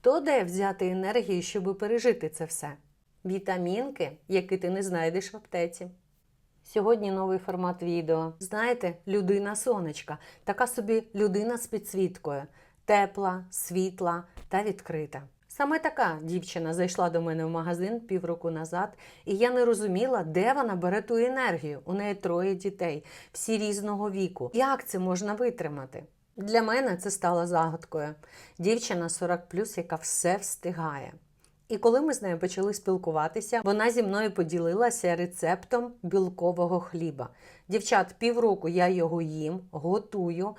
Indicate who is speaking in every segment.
Speaker 1: То де взяти енергію, щоб пережити це все? Вітамінки, які ти не знайдеш в аптеці. Сьогодні новий формат відео. Знаєте, людина сонечка, така собі людина з підсвіткою, тепла, світла та відкрита. Саме така дівчина зайшла до мене в магазин півроку назад, і я не розуміла, де вона бере ту енергію. У неї троє дітей, всі різного віку. Як це можна витримати? Для мене це стало загадкою. Дівчина 40 яка все встигає. І коли ми з нею почали спілкуватися, вона зі мною поділилася рецептом білкового хліба. Дівчат, півроку я його їм, готую.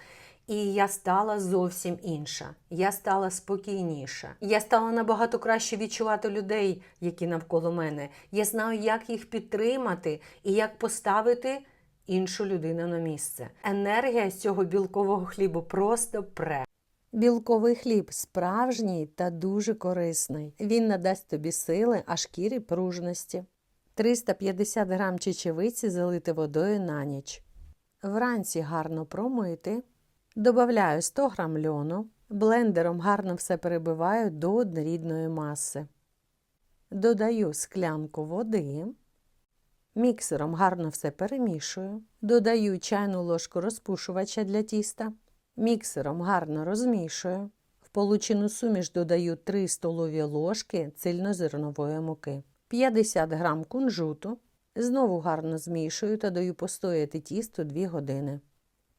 Speaker 1: І я стала зовсім інша. Я стала спокійніша. Я стала набагато краще відчувати людей, які навколо мене. Я знаю, як їх підтримати і як поставити іншу людину на місце. Енергія з цього білкового хлібу просто пре. Білковий хліб справжній та дуже корисний. Він надасть тобі сили, а шкірі пружності. 350 грам чечевиці залити водою на ніч. Вранці гарно промити. Добавляю 100 грам льону. Блендером гарно все перебиваю до однорідної маси. Додаю склянку води. Міксером гарно все перемішую. Додаю чайну ложку розпушувача для тіста. Міксером гарно розмішую. В получену суміш додаю 3 столові ложки цільнозернової муки, 50 грам кунжуту. Знову гарно змішую та даю постояти тісто 2 години.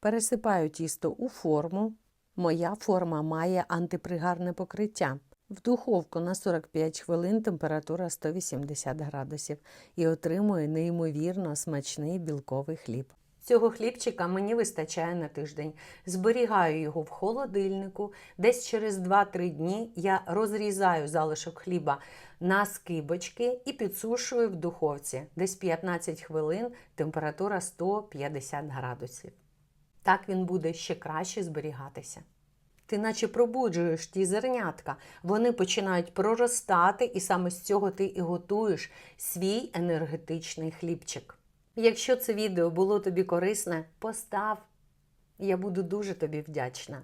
Speaker 1: Пересипаю тісто у форму. Моя форма має антипригарне покриття. В духовку на 45 хвилин температура 180 градусів і отримую неймовірно смачний білковий хліб. Цього хлібчика мені вистачає на тиждень. Зберігаю його в холодильнику. Десь через 2-3 дні я розрізаю залишок хліба на скибочки і підсушую в духовці. Десь 15 хвилин, температура 150 градусів. Так він буде ще краще зберігатися. Ти наче пробуджуєш ті зернятка, вони починають проростати, і саме з цього ти і готуєш свій енергетичний хлібчик. Якщо це відео було тобі корисне, постав. Я буду дуже тобі вдячна.